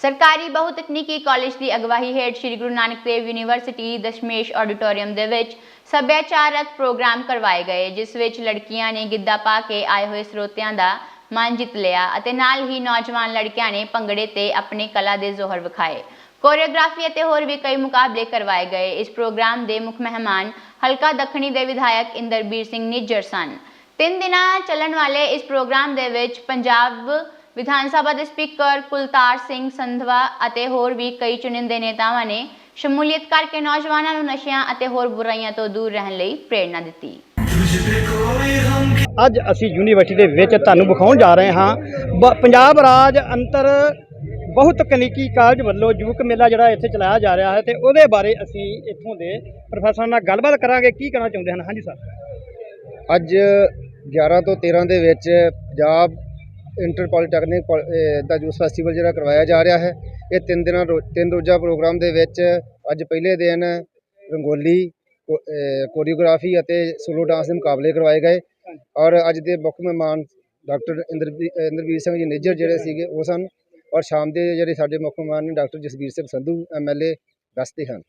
ਸਰਕਾਰੀ ਬਹੁਤਕਨੀਕੀ ਕਾਲਜ ਦੀ ਅਗਵਾਈ ਹੇਠ ਸ੍ਰੀ ਗੁਰੂ ਨਾਨਕ ਦੇਵ ਯੂਨੀਵਰਸਿਟੀ ਦਸ਼ਮੇਸ਼ ਆਡੀਟੋਰੀਅਮ ਦੇ ਵਿੱਚ ਸੱਭਿਆਚਾਰਕ ਪ੍ਰੋਗਰਾਮ ਕਰਵਾਏ ਗਏ, ਜਿਸ ਵਿੱਚ ਲੜਕੀਆਂ ਨੇ ਗਿੱਧਾ ਪਾ ਕੇ ਆਏ ਹੋਏ ਸਰੋਤਿਆਂ ਦਾ ਮਨ ਜਿੱਤ ਲਿਆ ਅਤੇ ਨਾਲ ਹੀ ਨੌਜਵਾਨ ਲੜਕਿਆਂ ਨੇ ਭੰਗੜੇ ਤੇ ਆਪਣੇ ਕਲਾ ਦੇ ਜ਼ੋਹਰ ਵਿਖਾਏ। ਕੋਰੀਓਗ੍ਰਾਫੀ ਅਤੇ ਹੋਰ ਵੀ ਕਈ ਮੁਕਾਬਲੇ ਕਰਵਾਏ ਗਏ। ਇਸ ਪ੍ਰੋਗਰਾਮ ਦੇ ਮੁੱਖ ਮਹਿਮਾਨ ਹਲਕਾ ਦੱਖਣੀ ਦੇ ਵਿਧਾਇਕ ਇੰਦਰਬੀਰ ਸਿੰਘ ਨਿੱਜਰ ਸਨ। ਤਿੰਨ ਦਿਨਾਂ ਚੱਲਣ ਵਾਲੇ ਇਸ ਪ੍ਰੋਗਰਾਮ ਦੇ ਵਿੱਚ ਪੰਜਾਬ ਵਿਧਾਨ ਸਭਾ ਦੇ ਸਪੀਕਰ ਕੁਲਤਾਰ ਸਿੰਘ ਸੰਧਵਾ ਅਤੇ ਹੋਰ ਵੀ ਕਈ ਚੁਣਿੰਦੇ ਨੇਤਾਵਾਂ ਨੇ ਸ਼ਮੂਲੀਅਤ ਕਰਕੇ ਨੌਜਵਾਨਾਂ ਨੂੰ ਨਸ਼ਿਆਂ ਅਤੇ ਹੋਰ ਬੁਰਾਈਆਂ ਤੋਂ ਦੂਰ ਰਹਿਣ ਲਈ ਪ੍ਰੇਰਣਾ ਦਿੱਤੀ। ਅੱਜ ਅਸੀਂ ਯੂਨੀਵਰਸਿਟੀ ਦੇ ਵਿੱਚ ਤੁਹਾਨੂੰ ਵਿਖਾਉਣ ਜਾ ਰਹੇ ਹਾਂ। ਬ- ਪੰਜਾਬ ਰਾਜ ਅੰਤਰ ਬਹੁਤ ਤਕਨੀਕੀ ਕਾਲਜ ਵੱਲੋਂ ਯੁਵਕ ਮੇਲਾ ਜਿਹੜਾ ਇੱਥੇ ਚਲਾਇਆ ਜਾ ਰਿਹਾ ਹੈ ਤੇ ਉਹਦੇ ਬਾਰੇ ਅਸੀਂ ਇੱਥੋਂ ਦੇ ਪ੍ਰੋਫੈਸਰ ਨਾਲ ਗੱਲਬਾਤ ਕਰਾਂਗੇ। ਕੀ ਕਹਿਣਾ ਚਾਹੁੰਦੇ ਹਨ? ਹਾਂਜੀ ਸਰ। ਅੱਜ 11 ਤੋਂ 13 ਦੇ ਵਿੱਚ ਪੰਜਾਬ ਇੰਟਰ ਪੋਲੀਟੈਕਨਿਕ ਪੋ- ਦਾ ਜੂਸ ਫੈਸਟੀਵਲ ਜਿਹੜਾ ਕਰਵਾਇਆ ਜਾ ਰਿਹਾ ਹੈ। ਇਹ ਤਿੰਨ ਦਿਨਾਂ ਰੋ- ਤਿੰਨ ਰੋਜ਼ਾ ਪ੍ਰੋਗਰਾਮ ਦੇ ਵਿੱਚ ਅੱਜ ਪਹਿਲੇ ਦਿਨ ਰੰਗੋਲੀ ਕੋਰੀਓਗ੍ਰਾਫੀ ਅਤੇ ਸੋਲੋ ਡਾਂਸ ਦੇ ਮੁਕਾਬਲੇ ਕਰਵਾਏ ਗਏ। ਔਰ ਅੱਜ ਦੇ ਮੁੱਖ ਮਹਿਮਾਨ ਡਾਕਟਰ ਇੰਦਰਬੀ- ਇੰਦਰਬੀਰ ਸਿੰਘ ਜੀ ਨਿੱਜਰ ਜਿਹੜੇ ਸੀਗੇ, ਉਹ ਸਨ। ਔਰ ਸ਼ਾਮ ਦੇ ਜਿਹੜੇ ਸਾਡੇ ਮੁੱਖ ਮਹਿਮਾਨ ਨੇ, ਡਾਕਟਰ ਜਸਬੀਰ ਸਿੰਘ ਸੰਧੂ ਐਮਐਲਏ ਦੱਸਦੇ ਹਨ।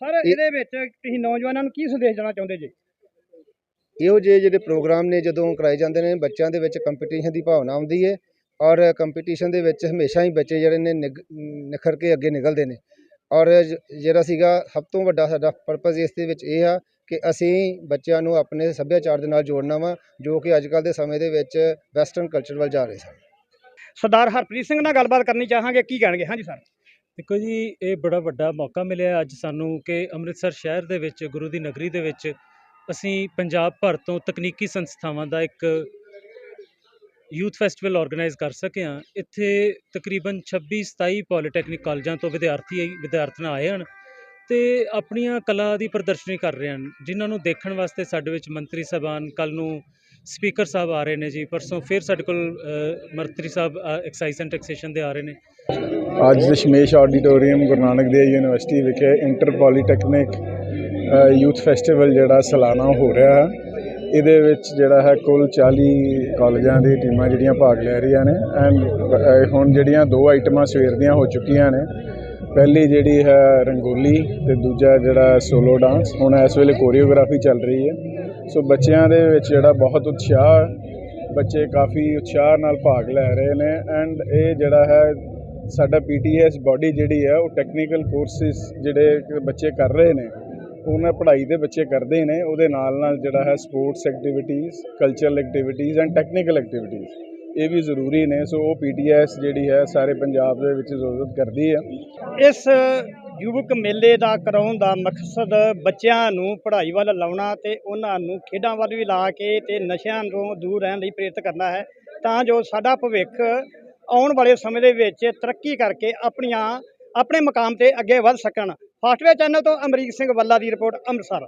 ਸਰ, ਇਹਦੇ ਵਿੱਚ ਤੁਸੀਂ ਨੌਜਵਾਨਾਂ ਨੂੰ ਕੀ ਸੰਦੇਸ਼ ਦੇਣਾ ਚਾਹੁੰਦੇ ਜੀ? ਇਹੋ ਜਿਹੇ ਜਿਹੜੇ ਪ੍ਰੋਗਰਾਮ ਨੇ ਜਦੋਂ ਕਰਾਏ ਜਾਂਦੇ ਨੇ ਬੱਚਿਆਂ ਦੇ ਵਿੱਚ ਕੰਪੀਟੀਸ਼ਨ ਦੀ ਭਾਵਨਾ ਆਉਂਦੀ ਹੈ ਔਰ ਕੰਪੀਟੀਸ਼ਨ ਦੇ ਵਿੱਚ ਹਮੇਸ਼ਾ ਹੀ ਬੱਚੇ ਜਿਹੜੇ ਨੇ ਨਿਗ- ਨਿਖਰ ਕੇ ਅੱਗੇ ਨਿਕਲਦੇ ਨੇ। ਔਰ ਜਿਹੜਾ ਸੀਗਾ ਸਭ ਤੋਂ ਵੱਡਾ ਸਾਡਾ ਪਰਪਸ ਇਸ ਦੇ ਵਿੱਚ ਇਹ ਆ ਕਿ ਅਸੀਂ ਬੱਚਿਆਂ ਨੂੰ ਆਪਣੇ ਸੱਭਿਆਚਾਰ ਦੇ ਨਾਲ ਜੋੜਨਾ ਵਾ ਜੋ ਕਿ ਅੱਜ ਕੱਲ੍ਹ ਦੇ ਸਮੇਂ ਦੇ ਵਿੱਚ ਵੈਸਟਰਨ ਕਲਚਰ ਵੱਲ ਜਾ ਰਹੇ ਸਨ। ਸਰਦਾਰ ਹਰਪ੍ਰੀਤ ਸਿੰਘ ਨਾਲ ਗੱਲਬਾਤ ਕਰਨੀ ਚਾਹਾਂਗੇ ਕੀ ਕਹਿਣਗੇ? ਹਾਂਜੀ ਸਰ ਦੇਖੋ ਜੀ ਇਹ ਬੜਾ ਵੱਡਾ ਮੌਕਾ ਮਿਲਿਆ ਅੱਜ ਸਾਨੂੰ ਕਿ ਅੰਮ੍ਰਿਤਸਰ ਸ਼ਹਿਰ ਦੇ ਵਿੱਚ ਗੁਰੂ ਦੀ ਨਗਰੀ ਦੇ ਵਿੱਚ ਅਸੀਂ ਪੰਜਾਬ ਭਰ ਤੋਂ ਤਕਨੀਕੀ ਸੰਸਥਾਵਾਂ ਦਾ ਇੱਕ ਯੂਥ ਫੈਸਟੀਵਲ ਆਰਗੇਨਾਈਜ਼ ਕਰ ਸਕੇ ਹਾਂ। ਇੱਥੇ ਤਕਰੀਬਨ 26 27 ਪੋਲੀਟੈਕਨਿਕ ਕਾਲਜਾਂ ਤੋਂ ਵਿਦਿਆਰਥੀ ਵਿਦਿਆਰਥਣਾਂ ਆਏ ਹਨ ਤੇ ਆਪਣੀਆਂ ਕਲਾ ਦੀ ਪ੍ਰਦਰਸ਼ਨੀ ਕਰ ਰਹੇ ਹਨ, ਜਿਨ੍ਹਾਂ ਨੂੰ ਦੇਖਣ ਵਾਸਤੇ ਸਾਡੇ ਵਿੱਚ ਮੰਤਰੀ ਸਾਹਿਬਾਨ ਕੱਲ ਨੂੰ ਸਪੀਕਰ ਸਾਹਿਬ ਆ ਰਹੇ ਨੇ ਜੀ, ਪਰਸੋਂ ਫਿਰ ਸਾਡੇ ਕੋਲ ਮੰਤਰੀ ਸਾਹਿਬ ਐਕਸਾਈਜ਼ ਐਂਡ ਟੈਕਸੇਸ਼ਨ ਦੇ ਆ ਰਹੇ ਨੇ। ਅੱਜ ਦਸ਼ਮੇਸ਼ ਆਡੀਟੋਰੀਅਮ ਗੁਰੂ ਨਾਨਕ ਦੇਵ ਯੂਨੀਵਰਸਿਟੀ ਵਿਖੇ ਇੰਟਰ ਪੋਲੀਟੈਕਨਿਕ ਯੂਥ ਫੈਸਟੀਵਲ ਜਿਹੜਾ ਸਾਲਾਨਾ ਹੋ ਰਿਹਾ ਹੈ। ਇਹਦੇ ਵਿੱਚ ਜਿਹੜਾ ਹੈ, ਕੁੱਲ 40 ਕਾਲਜਾਂ ਦੀ ਟੀਮਾਂ ਜਿਹੜੀਆਂ ਭਾਗ ਲੈ ਰਹੀਆਂ ਨੇ। ਐਂਡ ਹੁਣ ਜਿਹੜੀਆਂ ਦੋ ਆਈਟਮਾਂ ਸਵੇਰ ਦੀਆਂ ਹੋ ਚੁੱਕੀਆਂ ਨੇ। ਪਹਿਲੀ ਜਿਹੜੀ ਹੈ, ਰੰਗੋਲੀ ਤੇ ਦੂਜਾ ਜਿਹੜਾ ਸੋਲੋ ਡਾਂਸ। ਹੁਣ ਇਸ ਵੇਲੇ ਕੋਰੀਓਗ੍ਰਾਫੀ ਚੱਲ ਰਹੀ ਹੈ। ਸੋ ਬੱਚਿਆਂ ਦੇ ਵਿੱਚ ਜਿਹੜਾ ਬਹੁਤ ਉਤਸ਼ਾਹ ਬੱਚੇ ਕਾਫੀ ਉਤਸ਼ਾਹ ਨਾਲ ਭਾਗ ਲੈ ਰਹੇ ਨੇ। ਐਂਡ ਇਹ ਜਿਹੜਾ ਹੈ, ਸਾਡਾ ਪੀਟੀਐਸ ਬਾਡੀ ਜਿਹੜੀ ਹੈ, ਉਹ ਟੈਕਨੀਕਲ ਕੋਰਸਿਸ ਜਿਹੜੇ ਬੱਚੇ ਕਰ ਰਹੇ ਨੇ ਉਹਨਾਂ ਪੜ੍ਹਾਈ ਦੇ ਬੱਚੇ ਕਰਦੇ ਨੇ, ਉਹਦੇ ਨਾਲ ਨਾਲ ਜਿਹੜਾ ਹੈ sports activities cultural activities and technical activities ਇਹ ਵੀ ਜ਼ਰੂਰੀ ਨੇ। ਸੋ ਉਹ ਪੀਟੀਐਸ ਜਿਹੜੀ ਹੈ ਸਾਰੇ ਪੰਜਾਬ ਦੇ ਵਿੱਚ ਜ਼ਰੂਰਤ ਕਰਦੀ ਹੈ। ਇਸ ਯੁਵਕ ਮੇਲੇ ਦਾ ਕਰਾਉਣ ਦਾ ਮਕਸਦ ਬੱਚਿਆਂ ਨੂੰ ਪੜ੍ਹਾਈ ਵੱਲ ਲਾਉਣਾ ਤੇ ਉਹਨਾਂ ਨੂੰ ਖੇਡਾਂ ਵੱਲ ਵੀ ਲਾ ਕੇ ਤੇ ਨਸ਼ਿਆਂ ਤੋਂ ਦੂਰ ਰਹਿਣ ਲਈ ਪ੍ਰੇਰਿਤ ਕਰਨਾ ਹੈ। ਤਾਂ ਜੋ ਸਾਡਾ ਭਵਿੱਖ ਆਉਣ ਵਾਲੇ ਸਮੇਂ ਦੇ ਵਿੱਚ ਤਰੱਕੀ ਕਰਕੇ ਆਪਣੀਆਂ, ਆਪਣੇ ਮਕਾਮ ਤੇ ਅੱਗੇ ਵਧ ਸਕਣ। ਫਾਸਟਵੇ ਚੈਨਲ ਤੋਂ ਅਮਰੀਕ ਸਿੰਘ ਵੱਲਾ ਦੀ ਰਿਪੋਰਟ ਅੰਮ੍ਰਿਤਸਰ।